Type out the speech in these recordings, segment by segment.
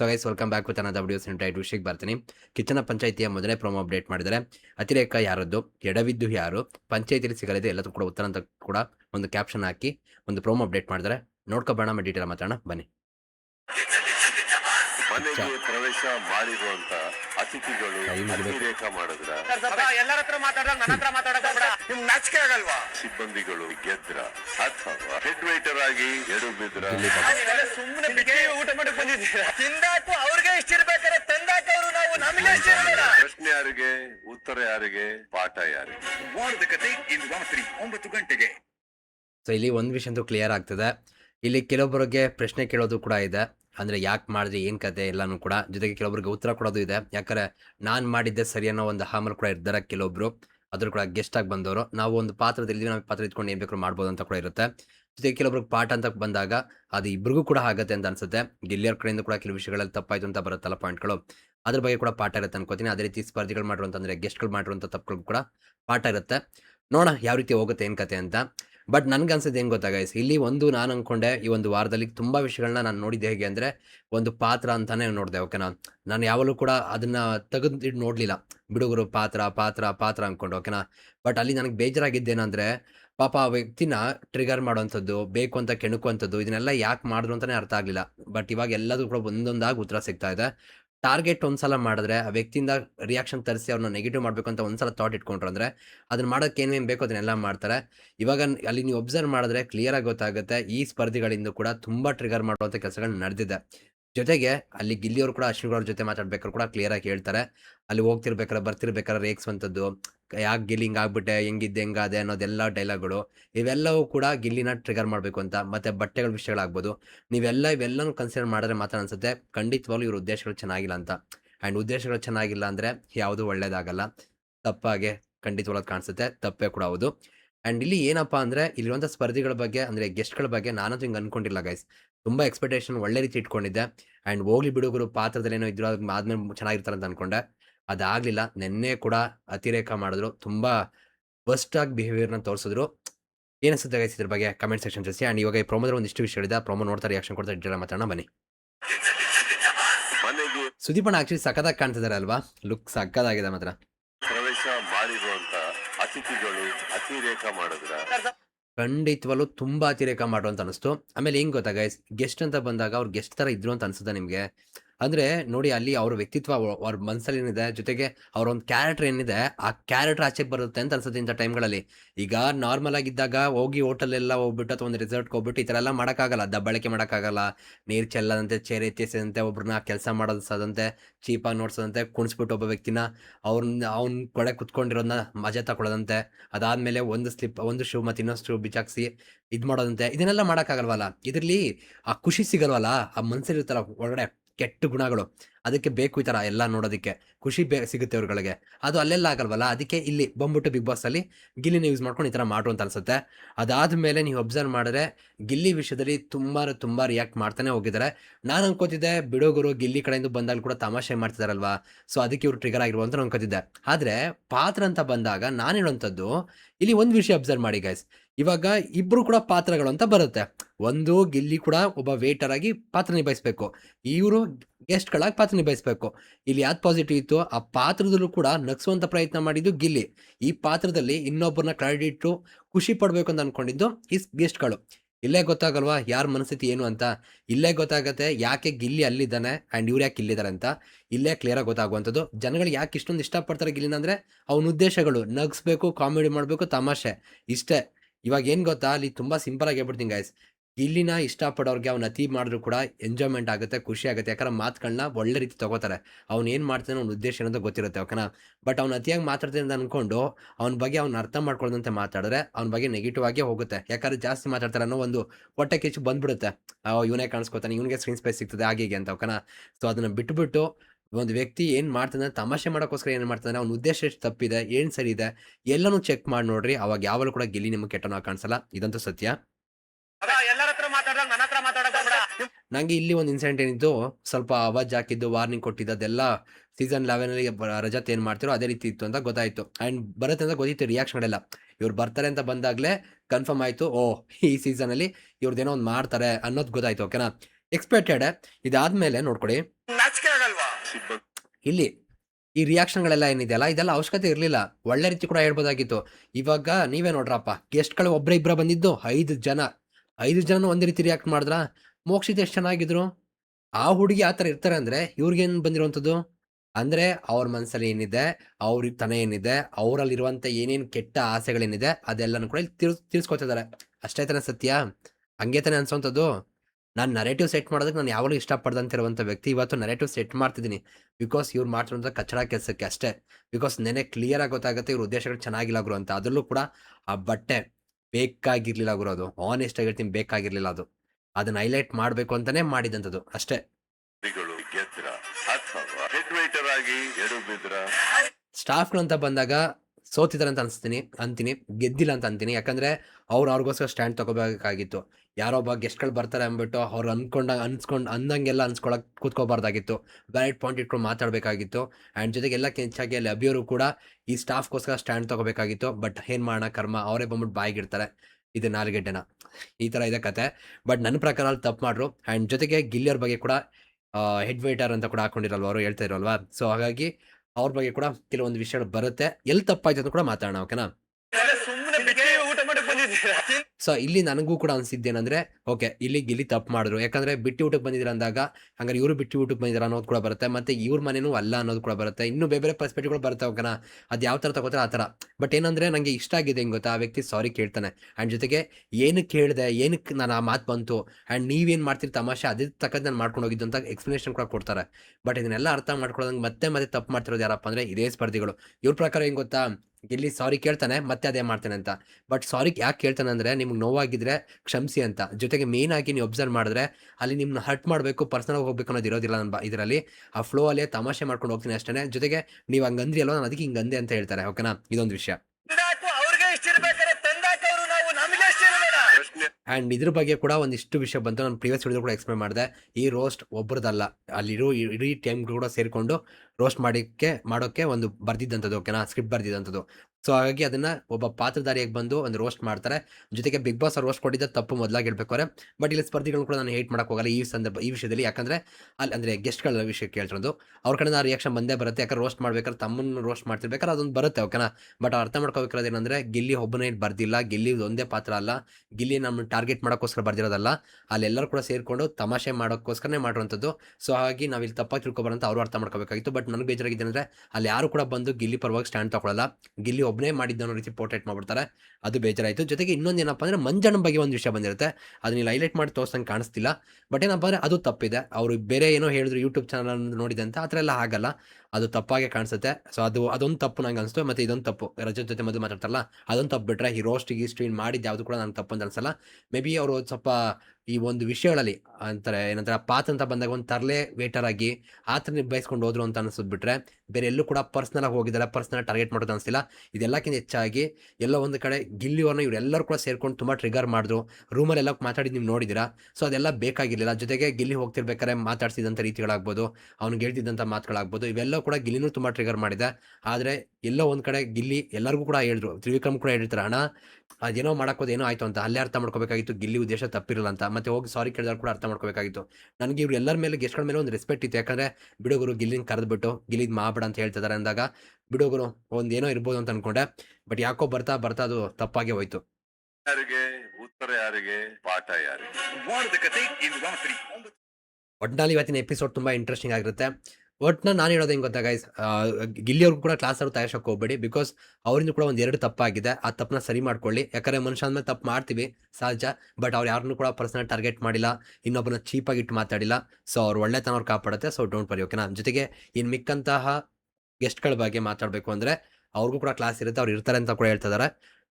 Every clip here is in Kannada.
So guys welcome back with another videos tight ವಿಷಯಕ್ಕೆ ಬರ್ತೀನಿ. ಕಿಚ್ಚನ ಪಂಚಾಯಿತಿಯ ಮೊದಲೇ ಪ್ರೋಮೋ ಅಪ್ಡೇಟ್ ಮಾಡಿದರೆ ಅತಿರೇಕ ಯಾರದ್ದು? ಎಡವಿದ್ದು ಯಾರು? ಪಂಚಾಯಿತಿಯಲ್ಲಿ ಸಿಗಲಿದೆ, ಎಲ್ಲದಕ್ಕೂ ಕೂಡ ಉತ್ತರ ಅಂತ ಕೂಡ ಒಂದು ಕ್ಯಾಪ್ಷನ್ ಹಾಕಿ ಒಂದು ಪ್ರೋಮೋ ಅಪ್ಡೇಟ್ ಮಾಡಿದರೆ ನೋಡ್ಕೊಬೋಣ ಡೀಟೇಲ್ ಮಾತಾಡೋಣ. ಬನ್ನಿ. ಪ್ರವೇಶ ಮಾಡಿರುವಂತ ಅತಿಥಿಗಳು. ಅತಿರೇಕ ಮಾಡಿದ್ರ. ಎಲ್ಲರ ಹತ್ರ ಮಾತಾಡೋದು ನನ್ನ ಹತ್ರ ಬೇಡ ನಾಚಿಕೆ ಆಗಲ್ವಾ? ಸಿಬ್ಬಂದಿಗಳು ಗೆದ್ರ ಅಥವಾ ಹೆಡ್ ವೈಟರ್ ಆಗಿ ಎಡು ಬಿದ್ರ. ಸುಮ್ಮನೆ ಬಿಟ್ಟು ಊಟ ಮಾಡಿ ಬಂದಿದ್ದೀರಾ? ತಿಂದಾಕು ಅವ್ರಿಗೆ ಇಷ್ಟ ತಂದಾಕವ್ರು ತಂದಾಕು ನಾವು ನಮಗೆ ಪ್ರಶ್ನೆ ಯಾರಿಗೆ? ಉತ್ತರ ಯಾರಿಗೆ? ಪಾಠ ಯಾರಿಗೆ? ವಾರದ ಕತೆ ಇಂದು ರಾತ್ರಿ ಒಂಬತ್ತು ಗಂಟೆಗೆ. ಸೊ ಇಲ್ಲಿ ಒಂದು ವಿಷಯ ಅಂತೂ ಕ್ಲಿಯರ್ ಆಗ್ತದೆ. ಇಲ್ಲಿ ಕೆಲವೊಬ್ಬರಿಗೆ ಪ್ರಶ್ನೆ ಕೇಳೋದು ಕೂಡ ಇದೆ. ಅಂದರೆ ಯಾಕೆ ಮಾಡಿದ್ರೆ ಏನು ಕತೆ ಎಲ್ಲನೂ ಕೂಡ ಜೊತೆಗೆ ಕೆಲವೊಬ್ರಿಗೆ ಉತ್ತರ ಕೊಡೋದು ಇದೆ. ಯಾಕಂದರೆ ನಾನು ಮಾಡಿದ್ದೆ ಸರಿ ಅನ್ನೋ ಒಂದು ಹಾಮಲ್ ಕೂಡ ಇರ್ತಾರೆ ಕೆಲವೊಬ್ರು. ಅದ್ರ ಕೂಡ ಗೆಸ್ಟ್ ಆಗಿ ಬಂದವರು. ನಾವು ಒಂದು ಪಾತ್ರದಲ್ಲಿ ನಾವು ಪಾತ್ರ ಇಟ್ಕೊಂಡು ಏನು ಬೇಕಾದ್ರೂ ಮಾಡ್ಬೋದು ಅಂತ ಕೂಡ ಇರುತ್ತೆ. ಜೊತೆಗೆ ಕೆಲವೊಬ್ರಿಗೆ ಪಾಠ ಅಂತ ಬಂದಾಗ ಅದು ಇಬ್ರಿಗೂ ಕೂಡ ಆಗತ್ತೆ ಅಂತ ಅನ್ಸುತ್ತೆ. ಗೆಲ್ಲಿಯರ್ ಕಡೆಯಿಂದ ಕೂಡ ಕೆಲವು ವಿಷಯಗಳಲ್ಲಿ ತಪ್ಪಾಯ್ತು ಅಂತ ಬರುತ್ತಲ್ಲ ಪಾಯಿಂಟ್ಗಳು. ಅದ್ರ ಬಗ್ಗೆ ಕೂಡ ಪಾಠ ಇರುತ್ತೆ ಅನ್ಕೋತೀನಿ. ಅದೇ ರೀತಿ ಸ್ಪರ್ಧಿಗಳು ಮಾಡಿರುವಂತ ಅಂದರೆ ಗೆಸ್ಟ್ಗಳು ಮಾಡಿರುವಂಥ ತಪ್ಪುಗಳು ಕೂಡ ಪಾಠ ಇರುತ್ತೆ. ನೋಡೋಣ, ಯಾವ ರೀತಿ ಹೋಗುತ್ತೆ ಏನು ಕತೆ ಅಂತ. ಬಟ್ ನನಗೆ ಅನ್ಸೋದು ಏನು ಗೊತ್ತಾ guys, ಇಲ್ಲಿ ಒಂದು ನಾನು ಅನ್ಕೊಂಡೆ ಈ ಒಂದು ವಾರದಲ್ಲಿ ತುಂಬಾ ವಿಷಯಗಳನ್ನ ನಾನು ನೋಡಿದ್ದೆ ಹೇಗೆ ಅಂದ್ರೆ ಒಂದು ಪಾತ್ರ ಅಂತಾನೆ ನೋಡಿದೆ ಓಕೆನಾ ನಾನು ಯಾವಾಗಲೂ ಕೂಡ ಅದನ್ನ ತೆಗೆದು ನೋಡ್ಲಿಲ್ಲ. ಬಿಡುಗರು ಪಾತ್ರ ಪಾತ್ರ ಪಾತ್ರ ಅಂದ್ಕೊಂಡು ಓಕೆನಾ ಬಟ್ ಅಲ್ಲಿ ನನಗೆ ಬೇಜಾರಾಗಿದ್ದೇನಂದ್ರೆ ಪಾಪ ಆ ವ್ಯಕ್ತಿನ ಟ್ರಿಗರ್ ಮಾಡುವಂಥದ್ದು ಬೇಕು ಅಂತ ಕೆಣಕುವಂಥದ್ದು ಇದನ್ನೆಲ್ಲ ಯಾಕೆ ಮಾಡಿದ್ರು ಅಂತಾನೆ ಅರ್ಥ ಆಗಲಿಲ್ಲ. ಬಟ್ ಇವಾಗ ಎಲ್ಲದೂ ಕೂಡ ಒಂದೊಂದಾಗಿ ಉತ್ತರ ಸಿಗ್ತಾ ಇದೆ. ಟಾರ್ಗೆಟ್ ಒಂದ್ಸಲ ಮಾಡಿದ್ರೆ, ಆ ವ್ಯಕ್ತಿಯಿಂದ ರಿಯಾಕ್ಷನ್ ತರಿಸಿ ಅವ್ರನ್ನ ನೆಗೆಟಿವ್ ಮಾಡಬೇಕು ಅಂತ ಒಂದ್ಸಲ ಥಾಟ್ ಇಟ್ಕೊಂಡ್ರು ಅಂದ್ರೆ ಅದನ್ನ ಮಾಡೋಕೆ ಏನೇನು ಬೇಕೋ ಅದನ್ನೆಲ್ಲ ಮಾಡ್ತಾರೆ. ಇವಾಗ ಅಲ್ಲಿ ನೀವು ಒಬ್ಸರ್ವ್ ಮಾಡಿದ್ರೆ ಕ್ಲಿಯರ್ ಆಗಿ ಗೊತ್ತಾಗುತ್ತೆ, ಈ ಸ್ಪರ್ಧಿಗಳಿಂದ ಕೂಡ ತುಂಬಾ ಟ್ರಿಗರ್ ಮಾಡುವಂಥ ಕೆಲಸಗಳು ನಡೆದಿದೆ. ಜೊತೆಗೆ ಅಲ್ಲಿ ಗಿಲ್ಲಿಯವರು ಕೂಡ ಅಶ್ವಿನ್ ಜೊತೆ ಮಾತಾಡ್ಬೇಕಾದ್ರೆ ಕೂಡ ಕ್ಲಿಯರ್ ಆಗಿ ಹೇಳ್ತಾರೆ. ಅಲ್ಲಿ ಹೋಗ್ತಿರ್ಬೇಕಾರೆ ಬರ್ತಿರ್ಬೇಕಾದ್ರೆ ರೇಗ್ಸುವಂಥದ್ದು ಯಾಕೆ ಗಿಲ್ಲಿ ಹಿಂಗ್ ಆಗ್ಬಿಟ್ಟೆ, ಹೆಂಗಿದ್ದೆ, ಹೆಂಗಾದೆ ಅನ್ನೋದೆಲ್ಲ ಡೈಲಾಗ್ಗಳು ಇವೆಲ್ಲವೂ ಕೂಡ ಗಿಲ್ಲಿನ ಟ್ರಿಗರ್ ಮಾಡಬೇಕು ಅಂತ. ಮತ್ತೆ ಬಟ್ಟೆಗಳ ವಿಷಯಗಳಾಗ್ಬೋದು. ನೀವೆಲ್ಲ ಇವೆಲ್ಲನೂ ಕನ್ಸಿಡರ್ ಮಾಡಿದ್ರೆ ಮಾತ್ರ ಅನ್ಸುತ್ತೆ. ಖಂಡಿತವಾಗ್ಲೂ ಇವ್ರ ಉದ್ದೇಶಗಳು ಚೆನ್ನಾಗಿಲ್ಲ ಅಂತ. ಆ್ಯಂಡ್ ಉದ್ದೇಶಗಳು ಚೆನ್ನಾಗಿಲ್ಲ ಅಂದರೆ ಯಾವುದೂ ಒಳ್ಳೇದಾಗಲ್ಲ. ತಪ್ಪಾಗೆ ಖಂಡಿತವಾಗ್ಲೂ ಕಾಣಿಸುತ್ತೆ. ತಪ್ಪೇ ಕೂಡ ಹೌದು. ಆ್ಯಂಡ್ ಇಲ್ಲಿ ಏನಪ್ಪಾ ಅಂದರೆ ಇಲ್ಲಿರುವಂಥ ಸ್ಪರ್ಧಿಗಳ ಬಗ್ಗೆ, ಅಂದರೆ ಗೆಸ್ಟ್ಗಳ ಬಗ್ಗೆ ನಾನಂತೂ ಹಿಂಗೆ ಅನ್ಕೊಂಡಿಲ್ಲ ಗೈಸ್ ತುಂಬ ಎಕ್ಸ್ಪೆಕ್ಟೇಷನ್ ಒಳ್ಳೆ ರೀತಿ ಇಟ್ಕೊಂಡಿದ್ದೆ. ಆ್ಯಂಡ್ ಹೋಗ್ಲಿ ಬಿಡುಗರು ಪಾತ್ರದಲ್ಲಿ ಏನೋ ಇದ್ರು ಅದ್ರ ಆದ್ಮೇಲೆ ಚೆನ್ನಾಗಿರ್ತಾರೆ ಅಂತ ಅನ್ಕೊಂಡೆ. ಅದಾಗಲಿಲ್ಲ ನಿನ್ನೆ ಕೂಡ ಅತಿರೇಕ ಮಾಡಿದ್ರು. ತುಂಬ ಆಗಿ ಬಿಹೇವಿಯರ್ನ ತೋರಿಸಿದ್ರು. ಏನಿಸುತ್ತೆ ಗೈಸ್ ಇದ್ರ ಬಗ್ಗೆ? ಕಮೆಂಟ್ ಸೆಕ್ಷನ್ ತಿಳಿಸಿ. ಆ್ಯಂಡ್ ಇವಾಗ ಈ ಪ್ರೊಮೋದಲ್ಲಿ ಒಂದಿಷ್ಟು ಹೇಳಿದ. ಪ್ರೊಮೋ ನೋಡ್ತಾ ರಿಯಾಕ್ಷನ್ ಕೊಡ್ತಾ ಡೀಟೇಲ್ ಮಾತಾಡೋಣ ಬನ್ನಿ. ಸುದೀಪಣ್ಣ ಆಕ್ಚುಲಿ ಸಖತ್ತಾಗಿ ಕಾಣ್ತಿದ್ದಾರೆ ಅಲ್ವಾ? ಲುಕ್ ಸಕ್ಕದಾಗಿದೆ ಮಾತ್ರ. ಪ್ರವೇಶ ಮಾಡಿರುವಂತ ಅತಿಥಿಗಳು ಅತಿರೇಕ ಮಾಡಿದ್ರ. ಖಂಡಿತವಾಗ್ಲೂ ತುಂಬಾ ಅತಿರೇಕ ಮಾಡೋ ಅಂತ ಅನಿಸ್ತು. ಆಮೇಲೆ ಹೆಂಗ್ ಗೊತ್ತಾ ಗೈಸ್ ಗೆಸ್ಟ್ ಅಂತ ಬಂದಾಗ ಅವ್ರು ಗೆಸ್ಟ್ ತರ ಇದ್ರು ಅಂತ ಅನಿಸುತ್ತೆ ನಿಮ್ಗೆ? ಅಂದ್ರೆ ನೋಡಿ ಅಲ್ಲಿ ಅವ್ರ ವ್ಯಕ್ತಿತ್ವ ಅವ್ರ- ಮನ್ಸಲ್ಲಿ ಏನಿದೆ ಜೊತೆಗೆ ಅವ್ರ ಒಂದು ಕ್ಯಾರೆಕ್ಟರ್ ಏನಿದೆ, ಆ ಕ್ಯಾರೆಕ್ಟರ್ ಆಚೆಗೆ ಬರುತ್ತೆ ಅಂತ ಅನ್ಸುತ್ತೆ ಇಂಥ ಟೈಮ್ಗಳಲ್ಲಿ ಈಗ ನಾರ್ಮಲ್ ಆಗಿದ್ದಾಗ ಹೋಗಿ ಹೋಟೆಲ್ ಎಲ್ಲ ಹೋಗ್ಬಿಟ್ಟು ಅಥವಾ ಒಂದು ರೆಸಾರ್ಟ್ಗೆ ಹೋಗ್ಬಿಟ್ಟು ಈ ಥರ ಎಲ್ಲ ಮಾಡೋಕ್ಕಾಗಲ್ಲ. ದಬ್ಬಳಿಕೆ ಮಾಡೋಕ್ಕಾಗಲ್ಲ. ನೀರು ಚೆಲ್ಲದಂತೆ ಚೇರ್ ಎತ್ತಿಸದಂತೆ, ಒಬ್ರನ್ನ ಕೆಲಸ ಮಾಡೋದಂತೆ ಚೀಪಾಗಿ ನೋಡ್ಸದಂತೆ, ಕುಣಿಸ್ಬಿಟ್ಟು ಒಬ್ಬ ವ್ಯಕ್ತಿನ ಅವ್ರನ್ನ ಅವ್ನ ಕೊಡೆ ಕುತ್ಕೊಂಡಿರೋದನ್ನ ಮಜಾ ತಗೊಳ್ಳೋದಂತೆ ಅದಾದಮೇಲೆ ಒಂದು ಸ್ಲಿಪ್ ಒಂದು ಶೂ ಮತ್ತೆ ಇನ್ನೊಂದು ಶೂ ಬಿಚಾಕ್ಸಿ ಇದ್ ಮಾಡೋದಂತೆ. ಇದನ್ನೆಲ್ಲ ಮಾಡೋಕ್ಕಾಗಲ್ವಲ್ಲ? ಇದರಲ್ಲಿ ಆ ಖುಷಿ ಸಿಗಲ್ವಲ್ಲ? ಆ ಮನ್ಸಲ್ಲಿರುತ್ತಲ್ಲ ಒಳಗಡೆ ಕೆಟ್ಟ ಗುಣಗಳು. ಅದಕ್ಕೆ ಬೇಕು ಈ ಥರ ಎಲ್ಲ ನೋಡೋದಕ್ಕೆ. ಖುಷಿ ಬೇ ಸಿಗುತ್ತೆ ಅವ್ರಗಳಿಗೆ ಅದು ಅಲ್ಲೆಲ್ಲ ಆಗಲ್ವಲ್ಲ? ಅದಕ್ಕೆ ಇಲ್ಲಿ ಬಂದ್ಬಿಟ್ಟು ಬಿಗ್ ಬಾಸಲ್ಲಿ ಗಿಲ್ಲಿನ ಯೂಸ್ ಮಾಡ್ಕೊಂಡು ಈ ಥರ ಮಾಡು ಅಂತ ಅನ್ಸುತ್ತೆ. ಅದಾದ್ಮೇಲೆ ನೀವು ಅಬ್ಸರ್ವ್ ಮಾಡಿದ್ರೆ ಗಿಲ್ಲಿ ವಿಷಯದಲ್ಲಿ ತುಂಬ ತುಂಬ ರಿಯಾಕ್ಟ್ ಮಾಡ್ತಾನೆ ಹೋಗಿದ್ದಾರೆ ನಾನು ಅನ್ಕೋತಿದ್ದೆ ಬಿಡೋಗರು ಗಿಲ್ಲಿ ಕಡೆಯಿಂದ ಬಂದಾಗ ಕೂಡ ತಮಾಷೆ ಮಾಡ್ತಿದಾರಲ್ವಾ? ಸೊ ಅದಕ್ಕೆ ಇವರು ಟ್ರಿಗರ್ ಆಗಿರುವ ಅಂತ ಅನ್ಕೋತಿದ್ದೆ. ಆದರೆ ಪಾತ್ರ ಅಂತ ಬಂದಾಗ ನಾನು ಹೇಳುವಂಥದ್ದು ಇಲ್ಲಿ ಒಂದು ವಿಷಯ ಅಬ್ಸರ್ವ್ ಮಾಡಿ ಗೈಸ್ ಇವಾಗ ಇಬ್ಬರು ಕೂಡ ಪಾತ್ರಗಳು ಅಂತ ಬರುತ್ತೆ. ಒಂದು ಗಿಲ್ಲಿ ಕೂಡ ಒಬ್ಬ ವೇಟರ್ ಆಗಿ ಪಾತ್ರ ನಿಭಾಯಿಸ್ಬೇಕು. ಇವರು ಗೆಸ್ಟ್ಗಳಾಗಿ ಪಾತ್ರ ನಿಭಾಯಿಸ್ಬೇಕು. ಇಲ್ಲಿ ಯಾವ್ದು ಪಾಸಿಟಿವ್ ಇತ್ತು? ಆ ಪಾತ್ರದಲ್ಲೂ ಕೂಡ ನಗ್ಸುವಂತ ಪ್ರಯತ್ನ ಮಾಡಿದ್ದು ಗಿಲ್ಲಿ. ಈ ಪಾತ್ರದಲ್ಲಿ ಇನ್ನೊಬ್ಬರನ್ನ ಕ್ರೆಡಿಟ್ಟು ಖುಷಿ ಪಡ್ಬೇಕು ಅಂತ ಅನ್ಕೊಂಡಿದ್ದು ಈ ಗೆಸ್ಟ್ಗಳು ಇಲ್ಲೇ ಗೊತ್ತಾಗಲ್ವಾ? ಯಾರ ಮನಸ್ಥಿತಿ ಏನು ಅಂತ? ಇಲ್ಲೇ ಗೊತ್ತಾಗತ್ತೆ ಯಾಕೆ ಗಿಲ್ಲಿ ಅಲ್ಲಿದ್ದಾನೆ ಆ್ಯಂಡ್ ಇವ್ರು ಯಾಕೆ ಇಲ್ಲಿದ್ದಾರೆ ಅಂತ. ಇಲ್ಲೇ ಕ್ಲಿಯರ್ ಆಗಿ ಗೊತ್ತಾಗುವಂಥದ್ದು. ಜನಗಳು ಯಾಕೆ ಇಷ್ಟೊಂದು ಇಷ್ಟಪಡ್ತಾರೆ ಗಿಲ್ಲಿನ ಅಂದರೆ ಅವನ ಉದ್ದೇಶಗಳು. ನಗ್ಸ್ಬೇಕು ಕಾಮಿಡಿ ಮಾಡಬೇಕು, ತಮಾಷೆ. ಇಷ್ಟೇ. ಇವಾಗ ಏನು ಗೊತ್ತಾ? ಅಲ್ಲಿ ತುಂಬ ಸಿಂಪಲ್ ಆಗಿ ಹೇಳ್ಬಿಡ್ತೀನಿ ಗೈಸ್ ಇಲ್ಲಿನ ಇಷ್ಟಪಡೋರಿಗೆ ಅವ್ನ ಅತಿ ಮಾಡಿದ್ರು ಕೂಡ ಎಂಜಾಯ್ಮೆಂಟ್ ಆಗುತ್ತೆ, ಖುಷಿ ಆಗುತ್ತೆ. ಯಾಕಂದ್ರೆ ಮಾತುಗಳನ್ನ ಒಳ್ಳೆ ರೀತಿ ತಗೋತಾರೆ. ಅವ್ನು ಏನು ಮಾಡ್ತಾನೆ ಅವ್ನ ಉದ್ದೇಶ ಏನಂತ ಗೊತ್ತಿರುತ್ತೆ ಓಕೆನಾ ಬಟ್ ಅವ್ನು ಅತಿಯಾಗಿ ಮಾತಾಡ್ತೀನಿ ಅಂತ ಅಂದ್ಕೊಂಡು ಅವ್ನ ಬಗ್ಗೆ ಅವ್ನು ಅರ್ಥ ಮಾಡ್ಕೊಳ್ಳೋದಂತೆ ಮಾತಾಡಿದ್ರೆ ಅವ್ನ ಬಗ್ಗೆ ನೆಗೆಟಿವ್ ಆಗೇ ಹೋಗುತ್ತೆ. ಯಾಕಂದ್ರೆ ಜಾಸ್ತಿ ಮಾತಾಡ್ತಾರೆ ಅನ್ನೋ ಒಂದು ಹೊಟ್ಟೆ ಕಿಚ್ಚು ಬಂದ್ಬಿಡುತ್ತೆ. ಇವನೇ ಕಾಣಿಸ್ಕೊತಾನೆ, ಇವನಿಗೆ ಸ್ಕ್ರೀನ್ ಸ್ಪೇಸ್ ಸಿಗ್ತದೆ, ಹಾಗೆ ಹೀಗೆ ಅಂತ ಓಕೆನಾ ಸೊ ಅದನ್ನು ಬಿಟ್ಬಿಟ್ಟು ಒಂದು ವ್ಯಕ್ತಿ ಏನ್ ಮಾಡ್ತಾನೆ ತಮಾಷೆ ಮಾಡೋಕ್ಕೋಸ್ಕರ ಏನ್ ಮಾಡ್ತಾನೆ ಅವ್ನ ಉದ್ದೇಶ ಎಷ್ಟು ತಪ್ಪಿದೆ ಏನ್ ಸರಿ ಇದೆ ಎಲ್ಲನೂ ಚೆಕ್ ಮಾಡಿ ನೋಡ್ರಿ ಅವಾಗ ಯಾವಾಗಲೂ ಕೂಡ ಗಿಲ್ಲಿ ನಿಮಗೆ ಕೆಟ್ಟನ ಕಾಣಿಸಲ್ಲ ಇದಂತೂ ಸತ್ಯ. ನಂಗೆ ಇಲ್ಲಿ ಒಂದು ಇನ್ಸಿಡೆಂಟ್ ಏನಿದ್ದು ಸ್ವಲ್ಪ ಅವಾಜ್ ಹಾಕಿದ್ದು ವಾರ್ನಿಂಗ್ ಕೊಟ್ಟಿದ್ದು ಅದೆಲ್ಲ ಸೀಸನ್ ಲೆವೆನ್ ಅಲ್ಲಿ ರಜತ್ ಏನ್ ಮಾಡ್ತಿರೋ ಅದೇ ರೀತಿ ಇತ್ತು ಅಂತ ಗೊತ್ತಾಯ್ತು. ಅಂಡ್ ಬರುತ್ತೆ ಅಂತ ಗೊತ್ತಿತ್ತು ರಿಯಾಕ್ಷನ್ಗಳೆಲ್ಲ ಇವ್ರು ಬರ್ತಾರೆ ಅಂತ ಬಂದಾಗ್ಲೇ ಕನ್ಫರ್ಮ್ ಆಯ್ತು ಓ ಈ ಸೀಸನ್ ಅಲ್ಲಿ ಇವ್ರದ್ದೇನೋ ಒಂದು ಮಾಡ್ತಾರೆ ಅನ್ನೋದು ಗೊತ್ತಾಯ್ತು ಓಕೆನಾ ಎಕ್ಸ್ಪೆಕ್ಟೆಡ್ ಇದಾದ್ಮೇಲೆ ನೋಡ್ಕೊಡಿ. ಇಲ್ಲಿ ಈ ರಿಯಾಕ್ಷನ್ಗಳೆಲ್ಲ ಏನಿದೆಯಲ್ಲ ಇದೆಲ್ಲ ಅವಶ್ಯಕತೆ ಇರಲಿಲ್ಲ. ಒಳ್ಳೆ ರೀತಿ ಕೂಡ ಹೇಳ್ಬೋದಾಗಿತ್ತು. ಇವಾಗ ನೀವೇ ನೋಡ್ರಪ್ಪ ಗೆಸ್ಟ್ಗಳು ಒಬ್ಬರೇ ಇಬ್ಬರ ಬಂದಿದ್ದು ಐದು ಜನ. ಐದು ಜನ ಒಂದೇ ರೀತಿ ರಿಯಾಕ್ಟ್ ಮಾಡಿದ್ರ? ಮೋಕ್ಷಿತ್ ಎಷ್ಟು ಚೆನ್ನಾಗಿದ್ರು? ಆ ಹುಡುಗಿ ಆ ಥರ ಇರ್ತಾರೆ ಅಂದರೆ ಇವ್ರಿಗೇನು ಬಂದಿರುವಂಥದ್ದು ಅಂದರೆ ಅವ್ರ ಮನಸ್ಸಲ್ಲಿ ಏನಿದೆ ಅವ್ರಿಗೆ ತನ ಏನಿದೆ, ಅವರಲ್ಲಿರುವಂಥ ಏನೇನು ಕೆಟ್ಟ ಆಸೆಗಳೇನಿದೆ ಅದೆಲ್ಲನೂ ಕೂಡ ಇಲ್ಲಿ ತಿಳ್ಸ್ ತಿಳಿಸ್ಕೊತಿದ್ದಾರೆ ಅಷ್ಟೇ ತಾನೇ ಸತ್ಯ? ಹಂಗೆ ತಾನೇ ಅನ್ಸೋಂಥದ್ದು? ನಾನು ನರೇಟಿವ್ ಸೆಟ್ ಮಾಡೋದಕ್ಕೆ ನಾನು ಯಾವಾಗಲೂ ಇಷ್ಟಪಡ್ದಂತಿರುವಂಥ ವ್ಯಕ್ತಿ ಇವತ್ತು ನರೇಟಿವ್ ಸೆಟ್ ಮಾಡ್ತಿದ್ದೀನಿ. ಬಿಕಾಸ್ ಇವ್ರು ಮಾಡ್ತಿರೋಂಥ ಕಚ್ಚಡ ಕೆಲಸಕ್ಕೆ ಅಷ್ಟೇ. ಬಿಕಾಸ್ ನೆನೆ ಕ್ಲಿಯರ್ ಆಗಿ ಗೊತ್ತಾಗುತ್ತೆ ಇವ್ರ ಉದ್ದೇಶಗಳು ಚೆನ್ನಾಗಿಲ್ಲ ಗುರು ಅಂತ. ಅದರಲ್ಲೂ ಕೂಡ ಆ ಬಟ್ಟೆ ಬೇಕಾಗಿರ್ಲಿಲ್ಲ ಗುರು ಅದು. ಆನೆಸ್ಟ್ ಆಗಿರ್ತೀನಿ ಬೇಕಾಗಿರ್ಲಿಲ್ಲ ಅದು. ಅದನ್ನ ಹೈಲೈಟ್ ಮಾಡಬೇಕು ಅಂತಾನೆ ಮಾಡಿದಂಥದ್ದು. ಅಷ್ಟೇ. ಸ್ಟಾಫ್ಗಳು ಅಂತ ಬಂದಾಗ ಸೋತಿದ್ದಾರೆ ಅಂತ ಅನ್ಸ್ತೀನಿ ಅಂತೀನಿ ಗೆದ್ದಿಲ್ಲ ಅಂತ ಅಂತೀನಿ ಯಾಕಂದ್ರೆ ಅವ್ರು ಅವ್ರಿಗೋಸ್ಕರ ಸ್ಟ್ಯಾಂಡ್ ತಗೋಬೇಕಾಗಿತ್ತು. ಯಾರೊಬ್ಬ ಗೆಸ್ಟ್ಗಳು ಬರ್ತಾರೆ ಅಂದ್ಬಿಟ್ಟು ಅವ್ರು ಅಂದ್ಕೊಂಡಾಗ ಅನ್ಸ್ಕೊಂಡು, ಅಂದಂಗೆಲ್ಲ ಅನ್ಸ್ಕೊಳಕ್ ಕೂತ್ಕೋಬಾರ್ದಾಗಿತ್ತು. ಬ್ಯಾಲೆಟ್ ಪಾಯಿಂಟ್ ಇಟ್ಕೊಂಡು ಮಾತಾಡಬೇಕಾಗಿತ್ತು. ಆ್ಯಂಡ್ ಜೊತೆಗೆ ಎಲ್ಲ ಹೆಚ್ಚಾಗಿ ಅಲ್ಲಿ ಅಭಿಯವರು ಕೂಡ ಈ ಸ್ಟಾಫ್ಗೋಸ್ಕರ ಸ್ಟ್ಯಾಂಡ್ ತಗೋಬೇಕಾಗಿತ್ತು. ಬಟ್ ಏನು ಮಾಡೋಣ, ಕರ್ಮ, ಅವರೇ ಬಂದ್ಬಿಟ್ಟು ಬಾಯಿಗಿಡ್ತಾರೆ. ಇದು ನಾಲ್ಗೆಡ್ಡೆನ. ಈ ಥರ ಇದೆ ಕತೆ. ಬಟ್ ನನ್ನ ಪ್ರಕಾರ ಅಲ್ಲಿ ತಪ್ಪು ಮಾಡ್ರು. ಆ್ಯಂಡ್ ಜೊತೆಗೆ ಗಿಲ್ಲಿಯವ್ರ ಬಗ್ಗೆ ಕೂಡ ಹೆಡ್ ವೈಟರ್ ಅಂತ ಕೂಡ ಹಾಕೊಂಡಿರಲ್ವ ಅವರು ಹೇಳ್ತಾ ಇರಲ್ವಾ? ಸೊ ಹಾಗಾಗಿ ಅವ್ರ ಬಗ್ಗೆ ಕೂಡ ಕೆಲವೊಂದು ವಿಷಯಗಳು ಬರುತ್ತೆ. ಎಲ್ಲಿ ತಪ್ಪಾಯ್ತು ಅಂತ ಕೂಡ ಮಾತಾಡೋಣ ಓಕೆನಾ ಸುಮ್ಮನೆ ಬಿಟ್ಟು ಊಟ ಮಾಡಕ್ ಬಂದಿದ್ದೀರಾ ಸೊ ಇಲ್ಲಿ ನನಗೂ ಕೂಡ ಅನ್ಸಿದ್ದೇನೆಂದ್ರೆ ಓಕೆ ಇಲ್ಲಿ ಗಿಲ್ಲಿ ತಪ್ಪು ಮಾಡಿದ್ರು. ಯಾಕಂದ್ರೆ ಬಿಟ್ಟು ಊಟಕ್ಕೆ ಬಂದಿದ್ರು ಅಂದಾಗ, ಹಂಗಾರೆ ಇವರು ಬಿಟ್ಟು ಊಟಕ್ಕೆ ಬಂದಿದ್ದಾರೆ ಅನ್ನೋದು ಕೂಡ ಬರುತ್ತೆ. ಮತ್ತೆ ಇವ್ರ ಮನೇನೂ ಅಲ್ಲ ಅನ್ನೋದು ಕೂಡ ಬರುತ್ತೆ. ಇನ್ನೂ ಬೇರೆ ಬೇರೆ ಪರ್ಸ್ಪೆಕ್ಟಿವ್ಗಳು ಬರುತ್ತೆ ಓಕೆನಾ ಅದು ಯಾವ ಥರ ತಗೋತಾರೆ ಆ ಥರ ಬಟ್ ಏನಂದ್ರೆ ನನಗೆ ಇಷ್ಟ ಆಗಿದೆ ಹೆಂಗೆ ಗೊತ್ತಾ? ಆ ವ್ಯಕ್ತಿ ಸಾರಿ ಕೇಳ್ತಾನೆ. ಆ್ಯಂಡ್ ಜೊತೆಗೆ ಏನಕ್ಕೆ ಕೇಳಿದೆ, ಏನಕ್ಕೆ ನಾನು ಆ ಮಾತು ಬಂತು? ಆ್ಯಂಡ್ ನೀವೇನು ಮಾಡ್ತೀರಿ ತಮಾಷೆ? ಅದೇ ತಕ್ಕಂತೆ ನಾನು ಮಾಡ್ಕೊಂಡು ಹೋಗಿದ್ದು ಅಂತ ಎಕ್ಸ್ಪ್ಲನೇಷನ್ ಕೂಡ ಕೊಡ್ತಾರೆ. ಬಟ್ ಇದನ್ನೆಲ್ಲ ಅರ್ಥ ಮಾಡ್ಕೊಳ್ಳೋದಂಗೆ ಮತ್ತೆ ಮತ್ತೆ ತಪ್ಪು ಮಾಡ್ತಿರೋದು ಯಾರಪ್ಪ ಅಂದರೆ ಇದೇ ಸ್ಪರ್ಧಿಗಳು. ಇವ್ರ ಪ್ರಕಾರ ಹೆಂಗೆ ಗೊತ್ತಾ? ಇಲ್ಲಿ ಸಾರಿ ಕೇಳ್ತಾನೆ, ಮತ್ತೆ ಅದೇ ಮಾಡ್ತಾನೆ ಅಂತ. ಬಟ್ ಸಾರಿ ಯಾಕೆ ಕೇಳ್ತಾನೆ ಅಂದರೆ, ನಿಮ್ಗೆ ನೋವಾಗಿದ್ರೆ ಕ್ಷಮಿಸಿ ಅಂತ. ಜೊತೆಗೆ ಮೇನ್ ಆಗಿ ನೀವು ಅಬ್ಸರ್ವ್ ಮಾಡಿದ್ರೆ, ಅಲ್ಲಿ ನಿಮ್ಮನ್ನ ಹರ್ಟ್ ಮಾಡಬೇಕು ಪರ್ಸನಲ್ ಹೋಗ್ಬೇಕು ಅನ್ನೋದು ಇರೋದಿಲ್ಲ ನನ್ನ ಇದರಲ್ಲಿ. ಆ ಫ್ಲೋ ಅಲ್ಲೇ ತಮಾಷೆ ಮಾಡ್ಕೊಂಡು ಹೋಗ್ತೀನಿ ಅಷ್ಟೇ ಜೊತೆಗೆ ನೀವು ಹಂಗಂದ್ರಿ ಅಲ್ವಾ? ನಾನು ಅದಕ್ಕೆ ಹಿಂಗಂದೆ ಅಂತ ಹೇಳ್ತಾರೆ. ಓಕೆನಾ ಇದೊಂದು ವಿಷಯ ತಂದಾಕು ಅವ್ರಿಗೆ ಇಷ್ಟ ಇರ್ಬೇಕಾದ್ರೆ ತಂದಾಕವ್ರು ನಾವು ನಮಗೆ ಇಷ್ಟ ಇರಬೇಡ ಪ್ರಶ್ನೆ ಆ್ಯಂಡ್ ಇದ್ರ ಬಗ್ಗೆ ಕೂಡ ಒಂದಿಷ್ಟು ವಿಷಯ ಬಂತು. ನಾನು ಪ್ರೀವಿಯಸ್ ವಿಡಿಯೋ ಕೂಡ ಎಕ್ಸ್ಪ್ಲೇನ್ ಮಾಡಿದೆ. ಈ ರೋಸ್ಟ್ ಒಬ್ಬರದಲ್ಲ ಅಲ್ಲಿರೋ ಇಡೀ ಟೈಮ್ ಕೂಡ ಸೇರಿಕೊಂಡು ರೋಸ್ಟ್ ಮಾಡೋಕ್ಕೆ ಮಾಡೋಕ್ಕೆ ಒಂದು ಬರ್ದಿದ್ದಂಥದ್ದು ಓಕೆನಾ ಸ್ಕ್ರಿಪ್ಟ್ ಬರ್ದಿದ್ದಂಥದ್ದು. ಸೊ ಹಾಗಾಗಿ ಅದನ್ನ ಒಬ್ಬ ಪಾತ್ರಧಾರಿಯಾಗಿ ಬಂದು ಒಂದು ರೋಸ್ಟ್ ಮಾಡ್ತಾರೆ. ಜೊತೆಗೆ ಬಿಗ್ ಬಾಸ್ ರೋಸ್ಟ್ ಕೊಟ್ಟಿದ್ದ ತಪ್ಪು ಮೊದಲಾಗಿ ಹೇಳ್ಬೇಕಾರೆ ಬಟ್ ಇಲ್ಲಿ ಸ್ಪರ್ಧಿಗಳು ಕೂಡ ನಾನು ಹೇಟ್ ಮಾಡಕ್ ಹೋಗಲ್ಲ ಈ ಸಂದರ್ಭ, ಈ ವಿಷಯದಲ್ಲಿ. ಯಾಕಂದ್ರೆ ಅಲ್ಲಿ ಅಂದ್ರೆ ಗೆಸ್ಟ್ಗಳ ವಿಷಯ ಕೇಳ್ತಿರೋದು. ಅವ್ರ ಕಡೆ ಆ ರಿಯಾಕ್ಷನ್ ಬಂದೇ ಬರುತ್ತೆ. ಯಾಕಂದ್ರೆ ರೋಸ್ಟ್ ಮಾಡ್ಬೇಕಾದ್ರೆ ತಮ್ಮನ್ನು ರೋಸ್ಟ್ ಮಾಡ್ತಿರ್ಬೇಕಾದ್ರೆ ಅದೊಂದು ಬರುತ್ತೆ ಓಕೆನಾ ಬಟ್ ಅರ್ಥ ಏನಂದ್ರೆ ಗಿಲ್ಲಿ ಒಬ್ಬನೇ ಬರ್ದಿಲ್ಲ. ಗಿಲ್ಲಿ ಒಂದೇ ಪಾತ್ರ ಅಲ್ಲ. ಗಿಲ್ಲಿ ನಮ್ಮ ಟಾರ್ಗೆಟ್ ಮಾಡೋಕ್ಕೋಸ್ಕರ ಬರ್ದಿರೋದಲ್ಲ. ಅಲ್ಲೆಲ್ಲರೂ ಕೂಡ ಸೇರಿಕೊಂಡು ತಮಾಷೆ ಮಾಡೋಕ್ಕೋಸ್ಕರನೇ ಮಾಡುವಂಥದ್ದು ಸೊ ಹಾಗಾಗಿ ನಾವು ಇಲ್ಲಿ ತಪ್ಪಾಗಿ ತಿಳ್ಕೊಬಾರಂತ ಅವರು ಅರ್ಥ ಮಾಡ್ಕೋಬೇಕಾಗಿತ್ತು. ಬಟ್ ನನಗೆ ಬೇಜಾರಾಗಿದೆ ಅಂದರೆ ಅಲ್ಲಿ ಯಾರು ಕೂಡ ಬಂದು ಗಿಲ್ಲಿ ಪರವಾಗಿ ಸ್ಟ್ಯಾಂಡ್ ತಗೊಳ್ಳಲ್ಲ ಗಿಲ್ಲಿ ಒಬ್ಬನೇ ಮಾಡಿದ್ದ ಅನ್ನೋ ರೀತಿ ಪೋರ್ಟ್ರೇಟ್ ಮಾಡ್ಬಿಡ್ತಾರೆ. ಅದು ಬೇಜಾರಾಯಿತು. ಜೊತೆಗೆ ಇನ್ನೊಂದು ಏನಪ್ಪ ಅಂದರೆ ಮಂಜಣ್ಣ ಬಗ್ಗೆ ಒಂದು ವಿಷಯ ಬಂದಿರುತ್ತೆ. ಅದನ್ನ ಹೈಲೈಟ್ ಮಾಡಿ ತೋರ್ಸಂಗೆ ಕಾಣಿಸ್ತಿಲ್ಲ. ಬಟ್ ಏನಪ್ಪ ಅಂದರೆ ಅದು ತಪ್ಪಿದೆ. ಅವರು ಬೇರೆ ಏನೋ ಹೇಳಿದ್ರು ಯೂಟ್ಯೂಬ್ ಚಾನಲ್ ನೋಡಿದೆ ಅಂತ, ಆ ಥರ ಎಲ್ಲ ಆಗಲ್ಲ. ಅದು ತಪ್ಪಾಗೆ ಕಾಣಿಸುತ್ತೆ. ಸೊ ಅದು, ಅದೊಂದು ತಪ್ಪು ನಂಗೆ ಅನಿಸ್ತು. ಮತ್ತು ಇದೊಂದು ತಪ್ಪು. ರಜತ್ ಜೊತೆ ಮದುವೆ ಮಾತಾಡ್ತಾರಲ್ಲ, ಅದೊಂದು ತಪ್ಪು ಬಿಟ್ರೆ ಈ ಸ್ಟ್ರೀನ್ ಮಾಡಿದ್ದು ಯಾವುದು ಕೂಡ ನಂಗೆ ತಪ್ಪು ಅಂತ ಅನಿಸಲ್ಲ. ಮೇ ಬಿ ಅವರು ಸ್ವಲ್ಪ ಈ ಒಂದು ವಿಷಯಗಳಲ್ಲಿ, ಅಂತಾರೆ, ಏನಂತಾರೆ ಪಾತ್ ಅಂತ ಬಂದಾಗ ಒಂದು ತರಲೆ ವೇಟರ್ ಆಗಿ ಆ ಥರ ನಿಭಾಯಿಸ್ಕೊಂಡು ಹೋದ್ರು ಅಂತ ಅನಿಸೋದು ಬಿಟ್ರೆ ಬೇರೆ ಎಲ್ಲೂ ಕೂಡ ಪರ್ಸ್ನಲ್ ಆಗಿ ಹೋಗಿದ್ದಾರೆ ಪರ್ಸ್ನಲ್ ಟಾರ್ಗೆಟ್ ಮಾಡೋದು ಅನಿಸ್ತಿಲ್ಲ ಇದೆಲ್ಲಕ್ಕಿಂತ ಹೆಚ್ಚಾಗಿ ಎಲ್ಲ ಒಂದು ಕಡೆ ಗಿಲ್ಲಿಯವ್ರನ್ನ ಇವರೆಲ್ಲರೂ ಕೂಡ ಸೇರ್ಕೊಂಡು ತುಂಬ ಟ್ರಿಗರ್ ಮಾಡಿದ್ರು. ರೂಮಲ್ಲೆಲ್ಲ ಮಾತಾಡಿ ನೀವು ನೋಡಿದ್ದೀರಾ? ಸೊ ಅದೆಲ್ಲ ಬೇಕಾಗಿರಲಿಲ್ಲ. ಜೊತೆಗೆ ಗಿಲ್ಲಿ ಹೋಗ್ತಿರ್ಬೇಕಾದ್ರೆ ಮಾತಾಡ್ಸಿದಂಥ ರೀತಿಗಳಾಗ್ಬೋದು ಅವ್ನು ಹೇಳ್ತಿದ್ದಂಥ ಮಾತುಗಳಾಗ್ಬೋದು, ಇವೆಲ್ಲ ಕೂಡ ಗಿಲ್ಲಿನೂ ತುಂಬ ಟ್ರಿಗರ್ ಮಾಡಿದೆ. ಆದರೆ ಎಲ್ಲೋ ಒಂದು ಕಡೆ ಗಿಲ್ಲಿ ಎಲ್ಲರಿಗೂ ಕೂಡ ಹೇಳಿದ್ರು. ತ್ರಿವಿಕ್ರಮ್ ಕೂಡ ಹೇಳಿರ್ತಾರೆ, ಅಣ್ಣ ಅದೇನೋ ಮಾಡಕ್ಕೋದು ಏನೋ ಆಯ್ತು ಅಂತ ಅಲ್ಲೇ ಅರ್ಥ ಮಾಡ್ಕೋಬೇಕಾಗಿತ್ತು ಗಿಲ್ಲಿ ಉದ್ದೇಶ ತಪ್ಪಿರಲ್ಲ ಅಂತ ಮತ್ತೆ ಹೋಗಿ ಸಾರಿ ಕೇಳಿದಾಗ ಕೂಡ ಅರ್ಥ ಮಾಡ್ಕೋಬೇಕಾಗಿತ್ತು. ನನಗೆ ಇವ್ರು ಎಲ್ಲರ ಮೇಲೆ ಗೆಸ್ಟ್ಗಳ ಮೇಲೆ ಒಂದು ರೆಸ್ಪೆಕ್ಟ್ ಇತ್ತು ಯಾಕಂದ್ರೆ ಬಿಡುಗರು ಗಿಲ್ಲಿನ ಕರೆದ್ಬಿಟ್ಟು ಗಿಲ್ಲಿದ್ ಮಾಬೇಡ ಅಂತ ಹೇಳ್ತಿದ್ದಾರೆ ಅಂದಾಗ ಬಿಡುಗರು ಒಂದು ಏನೋ ಇರ್ಬೋದು ಅಂತ ಅನ್ಕೊಂಡೆ ಬಟ್ ಯಾಕೋ ಬರ್ತಾ ಬರ್ತಾ ಅದು ತಪ್ಪಾಗಿ ಹೋಯ್ತು. ಯಾರಿಗೆ? ಉತ್ತರ ಯಾರಿಗೆ? ಪಾಠ ಯಾರಿಗೆ? ಒಟ್ಟಿನಲ್ಲಿ ಇವತ್ತಿನ ಎಪಿಸೋಡ್ ತುಂಬಾ ಇಂಟ್ರೆಸ್ಟಿಂಗ್ ಆಗಿರುತ್ತೆ. ಒಟ್ನ ನಾನು ಹೇಳೋದು ಹೆಂಗೆ ಗೊತ್ತಾ ಗೈಸ್ ಗಿಲ್ಲಿಯವ್ರಿಗೂ ಕೂಡ ಕ್ಲಾಸ್ ಅವ್ರು ತಯಾರಿಸೋಕೆ ಹೋಗ್ಬೇಡಿ ಬಿಕಾಸ್ ಅವರಿಂದ ಕೂಡ ಒಂದು ಎರಡು ತಪ್ಪಾಗಿದೆ. ಆ ತಪ್ಪನ್ನ ಸರಿ ಮಾಡ್ಕೊಳ್ಳಿ. ಯಾಕಂದ್ರೆ ಮನುಷ್ಯ ಅಂದ್ಮೇಲೆ ತಪ್ಪು ಮಾಡ್ತೀವಿ, ಸಹಜ. ಬಟ್ ಅವ್ರು ಯಾರನ್ನೂ ಕೂಡ ಪರ್ಸನಲ್ ಟಾರ್ಗೆಟ್ ಮಾಡಿಲ್ಲ ಇನ್ನೊಬ್ಬನ ಚೀಪಾಗಿ ಇಟ್ಟು ಮಾತಾಡಿಲ್ಲ. ಸೊ ಅವ್ರು ಒಳ್ಳೆತನ ಅವ್ರು ಕಾಪಾಡುತ್ತೆ. ಸೊ ಡೋಂಟ್ ಪರಿ ಓಕೆನಾ ಜೊತೆಗೆ ಇನ್ನು ಮಿಕ್ಕಂತಹ ಗೆಸ್ಟ್ಗಳ ಬಗ್ಗೆ ಮಾತಾಡಬೇಕು ಅಂದರೆ ಅವ್ರಿಗೂ ಕೂಡ ಕ್ಲಾಸ್ ಇರುತ್ತೆ, ಅವ್ರು ಇರ್ತಾರೆ ಅಂತ ಕೂಡ ಹೇಳ್ತಿದ್ದಾರೆ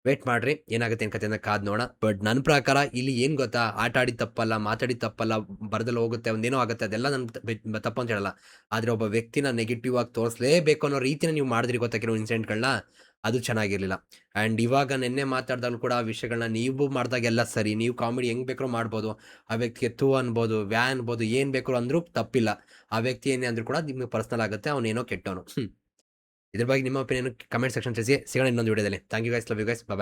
ವೇಟ್ ಮಾಡ್ರಿ, ಏನಾಗುತ್ತೆ ಏನು ಕತೆ ಅಂತ ಕಾದ್ ನೋಡ ಬಟ್ ನನ್ನ ಪ್ರಕಾರ ಇಲ್ಲಿ ಏನು ಗೊತ್ತಾ, ಆಟ ಆಡಿ ತಪ್ಪಲ್ಲ, ಮಾತಾಡಿ ತಪ್ಪಲ್ಲ, ಬರದಲ್ಲಿ ಹೋಗುತ್ತೆ, ಒಂದೇನೋ ಆಗುತ್ತೆ, ಅದೆಲ್ಲ ನನ್ನ ತಪ್ಪು ಅಂತ ಹೇಳಲ್ಲ. ಆದರೆ ಒಬ್ಬ ವ್ಯಕ್ತಿನ ನೆಗೆಟಿವ್ ಆಗಿ ತೋರಿಸಲೇಬೇಕು ಅನ್ನೋ ರೀತಿನ ನೀವು ಮಾಡಿದ್ರಿ ಗೊತ್ತಾ ಕೆಲವು ಇನ್ಸಿಡೆಂಟ್ಗಳನ್ನ ಅದು ಚೆನ್ನಾಗಿರಲಿಲ್ಲ. ಆ್ಯಂಡ್ ಇವಾಗ ನಿನ್ನೆ ಮಾತಾಡ್ದಾಗಲೂ ಕೂಡ ಆ ವಿಷಯಗಳನ್ನ ನೀವು ಮಾಡಿದಾಗೆಲ್ಲ ಸರಿ. ನೀವು ಕಾಮಿಡಿ ಹೆಂಗೆ ಬೇಕಾದ್ರೂ ಮಾಡ್ಬೋದು. ಆ ವ್ಯಕ್ತಿಗೆ ತೂ ಅನ್ಬೋದು, ವ್ಯಾ ಅನ್ಬೋದು, ಏನು ಬೇಕಾದ್ರೂ ಅಂದರೂ ತಪ್ಪಿಲ್ಲ. ಆ ವ್ಯಕ್ತಿ ಏನೇ ಅಂದರೂ ಕೂಡ ನಿಮಗೆ ಪರ್ಸನಲ್ ಆಗುತ್ತೆ, ಅವನೇನೋ ಕೆಟ್ಟವನು. ಇದ್ರ ಬಗ್ಗೆ ನಿಮ್ಮ ಒಪಿನಿಯನ್ ಕಮೆಂಟ್ ಸೆಕ್ಷನ್ ತಿಳಿಸಿ. ಸಿಗೋಣ ಇನ್ನೊಂದು ವಿಡಿಯೋದಲ್ಲಿ thank you guys love you guys bye